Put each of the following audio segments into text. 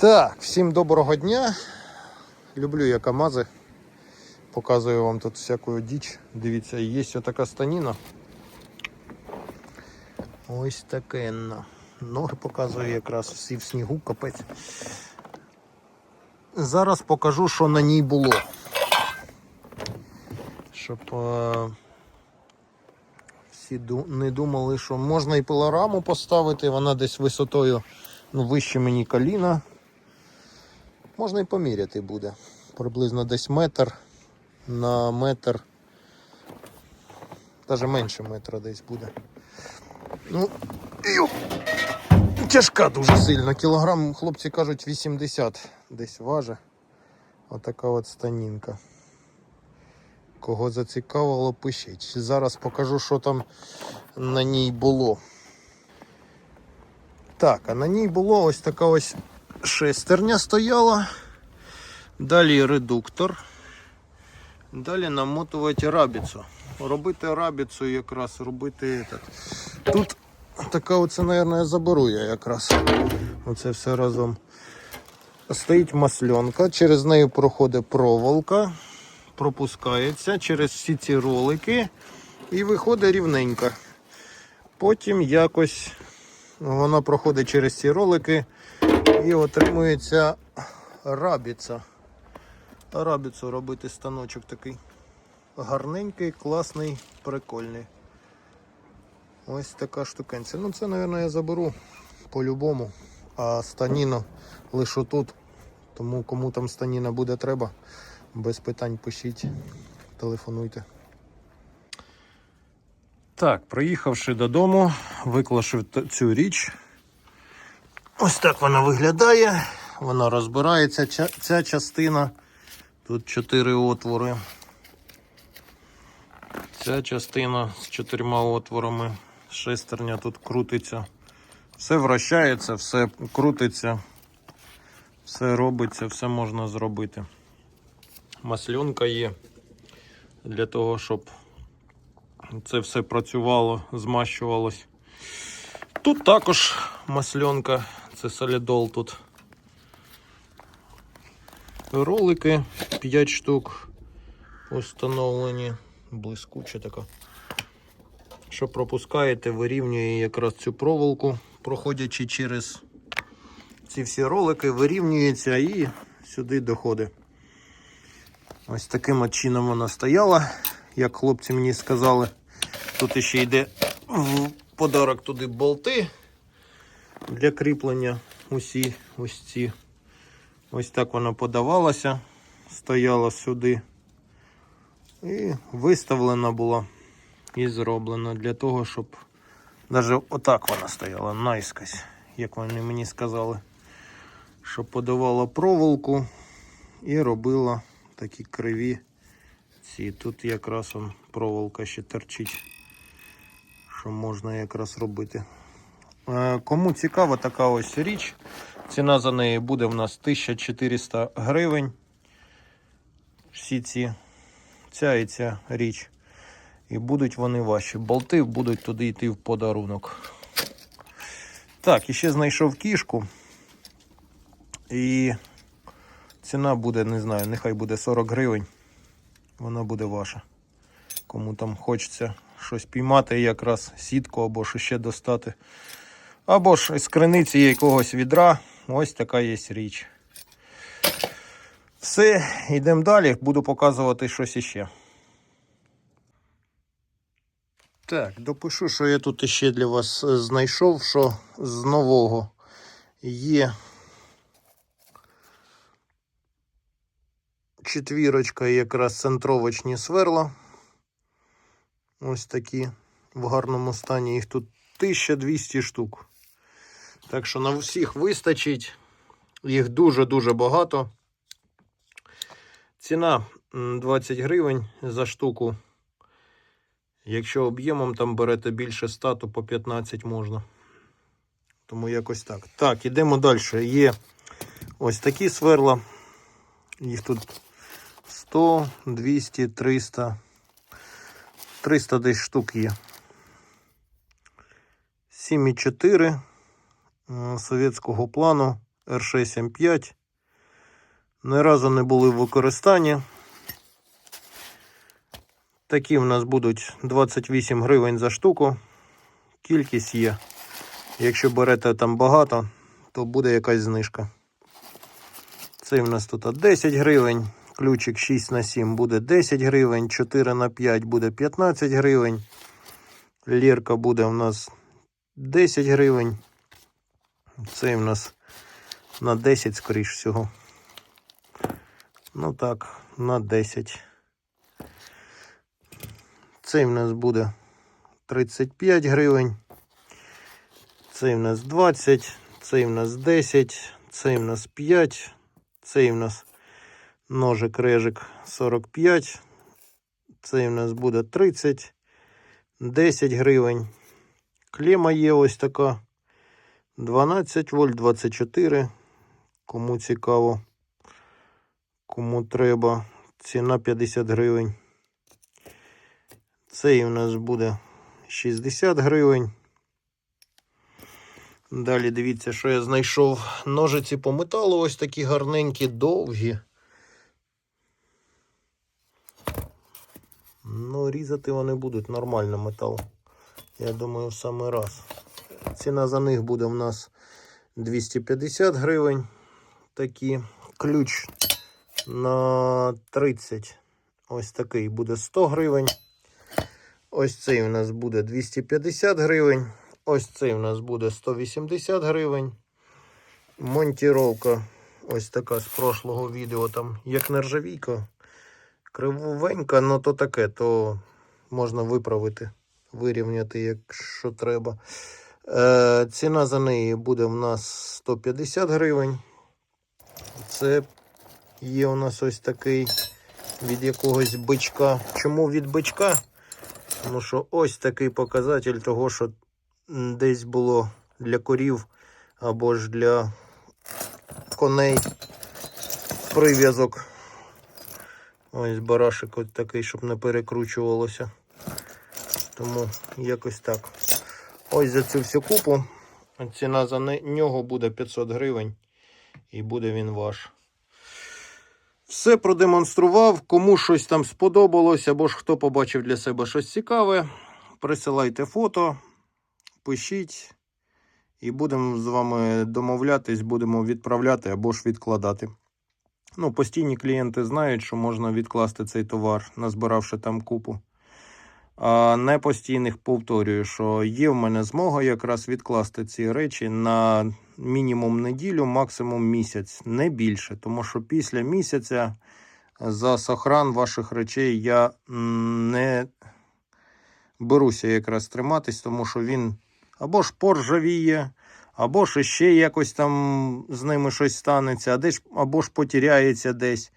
Так, всім доброго дня. Люблю я КАМАЗи. Показую вам тут всяку діч. Дивіться, є така станіна. Ось таке. Ноги показую якраз всі в снігу, капець. Зараз покажу, що на ній було. Щоб е, всі ду- не думали, що можна і пилораму поставити, вона десь висотою ну, вище мені коліна. Можна і поміряти буде. Приблизно десь метр на метр. Навіть менше метра десь буде. Ну, ю, тяжка дуже сильно. Кілограм, хлопці кажуть, 80 десь важить. Отака от станінка. Кого зацікавило, пишіть. Зараз покажу, що там на ній було. Так, а на ній було ось така ось шестерня стояла. Далі редуктор. Далі намотувати рабіцу. Робити рабіцу якраз, робити этот. Тут така оце, мабуть, заберу я якраз. Оце все разом. Стоїть масленка, через неї проходить проволока, пропускається через всі ці ролики і виходить рівненько. Потім якось вона проходить через ці ролики і отримується рабіця. Рабіцу робити станочок такий гарненький, класний, прикольний. Ось така штукенця. Ну це, мабуть, я заберу по-любому. А станіна лише тут. Тому кому там станіна буде треба, без питань пишіть, телефонуйте. Так, приїхавши додому, виклавши т- цю річ. Ось так вона виглядає. Вона розбирається. Ця, ця частина. Тут чотири отвори. Ця частина з чотирма отворами. Шестерня тут крутиться. Все вращається, все крутиться, все робиться, все можна зробити. Масльонка є для того, щоб це все працювало, змащувалось. Тут також масльонка, це солідол тут. Ролики 5 штук установлені, блискуча така. Що пропускаєте, вирівнює якраз цю проволоку, проходячи через ці всі ролики, вирівнюється і сюди доходить. Ось таким чином вона стояла, як хлопці мені сказали. Тут ще йде в подарок туди болти для кріплення усі ось ці. Ось так вона подавалася, стояла сюди і виставлена була і зроблена для того, щоб навіть отак вона стояла, наискось, як вони мені сказали, щоб подавала проволоку і робила такі криві ці. Тут якраз он проволока ще торчить, що можна якраз робити. Е, Кому цікава така ось річ, ціна за неї буде в нас 1400 гривень. Всі ці, ця і ця річ. І будуть вони ваші. Болти будуть туди йти в подарунок. Так, і ще знайшов кішку. І ціна буде, не знаю, нехай буде 40 гривень. Вона буде ваша. Кому там хочеться щось піймати, якраз сітку або ще достати. Або ж з криниці якогось відра. Ось така є річ. Все, йдемо далі. Буду показувати щось іще. Так, допишу, що я тут ще для вас е, знайшов, що з нового є четвірочка і якраз центровочні сверла. Ось такі в гарному стані. Їх тут 1200 штук. Так що на всіх вистачить. Їх дуже-дуже багато. Ціна 20 гривень за штуку. Якщо об'ємом там берете більше 100, то по 15 можна. Тому якось так. Так, ідемо далі. Є ось такі сверла. Їх тут 100, 200, 300. 300 десь штук є. 7,4 е, совєтського плану R6M5. Ні разу не були в використанні. Такі в нас будуть 28 гривень за штуку. Кількість є. Якщо берете там багато, то буде якась знижка. Цей в нас тут 10 гривень. Ключик 6 на 7 буде 10 гривень, 4 на 5 буде 15 гривень. Лірка буде у нас 10 гривень. Цей в нас на 10, скоріш всього. Ну так, на 10. Цей в нас буде 35 гривень. Цей в нас 20, цей в нас 10, цей в нас 5, цей в нас ножик режик 45, цей в нас буде 30, 10 гривень. Клема є ось така. 12 вольт 24. Кому цікаво, кому треба. Ціна 50 гривень. Цей у нас буде 60 гривень. Далі дивіться, що я знайшов. Ножиці по металу ось такі гарненькі, довгі. Ну, різати вони будуть нормально метал. Я думаю, в самий раз. Ціна за них буде в нас 250 гривень. Такі. Ключ на 30. Ось такий буде 100 гривень. Ось цей у нас буде 250 гривень. Ось цей у нас буде 180 гривень. Монтіровка ось така з прошлого відео. Там як нержавійка. Кривовенька, ну то таке, то можна виправити, вирівняти, якщо треба. Е, ціна за неї буде в нас 150 гривень. Це є у нас ось такий від якогось бичка. Чому від бичка? Тому що ось такий показатель того, що десь було для корів або ж для коней прив'язок. Ось барашик ось такий, щоб не перекручувалося. Тому якось так. Ось за цю всю купу. Ціна за нього буде 500 гривень. І буде він ваш. Все продемонстрував. Кому щось там сподобалось, або ж хто побачив для себе щось цікаве, присилайте фото, пишіть. І будемо з вами домовлятись, будемо відправляти або ж відкладати. Ну, постійні клієнти знають, що можна відкласти цей товар, назбиравши там купу. Не постійних повторюю, що є в мене змога якраз відкласти ці речі на мінімум неділю, максимум місяць, не більше. Тому що після місяця за сохран ваших речей я не беруся якраз триматись, тому що він або ж поржавіє, або ж ще якось там з ними щось станеться, або ж потеряється десь.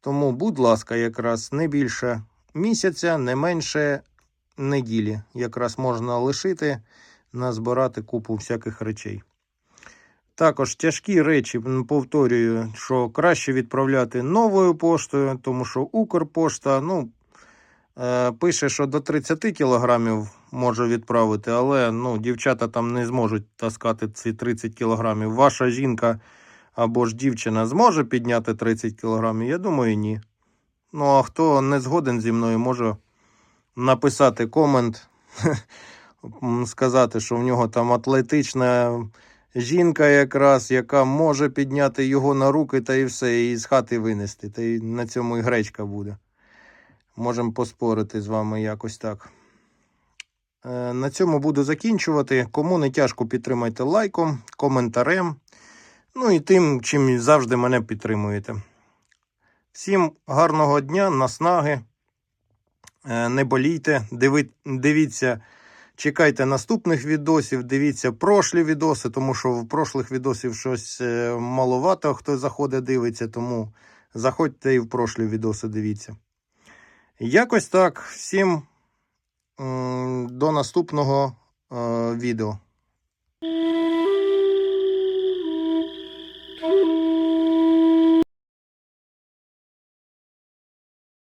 Тому, будь ласка, якраз не більше місяця, не менше неділі. Якраз можна лишити, назбирати купу всяких речей. Також тяжкі речі, повторюю, що краще відправляти новою поштою, тому що Укрпошта, ну, е, пише, що до 30 кілограмів може відправити, але ну, дівчата там не зможуть таскати ці 30 кілограмів. Ваша жінка або ж дівчина зможе підняти 30 кілограмів? Я думаю, ні. Ну, а хто не згоден зі мною, може написати комент, сказати, що в нього там атлетична жінка якраз, яка може підняти його на руки та і все, і з хати винести. Та й на цьому і гречка буде. Можемо поспорити з вами якось так. Е, На цьому буду закінчувати. Кому не тяжко, підтримайте лайком, коментарем. Ну і тим, чим завжди мене підтримуєте. Всім гарного дня, наснаги. Е, Не болійте, диви, дивіться, чекайте наступних відосів, дивіться прошлі відоси, тому що в прошлих відосів щось е, маловато, хто заходить, дивиться, тому заходьте і в прошлі відоси дивіться. Якось так. Всім до наступного е, відео.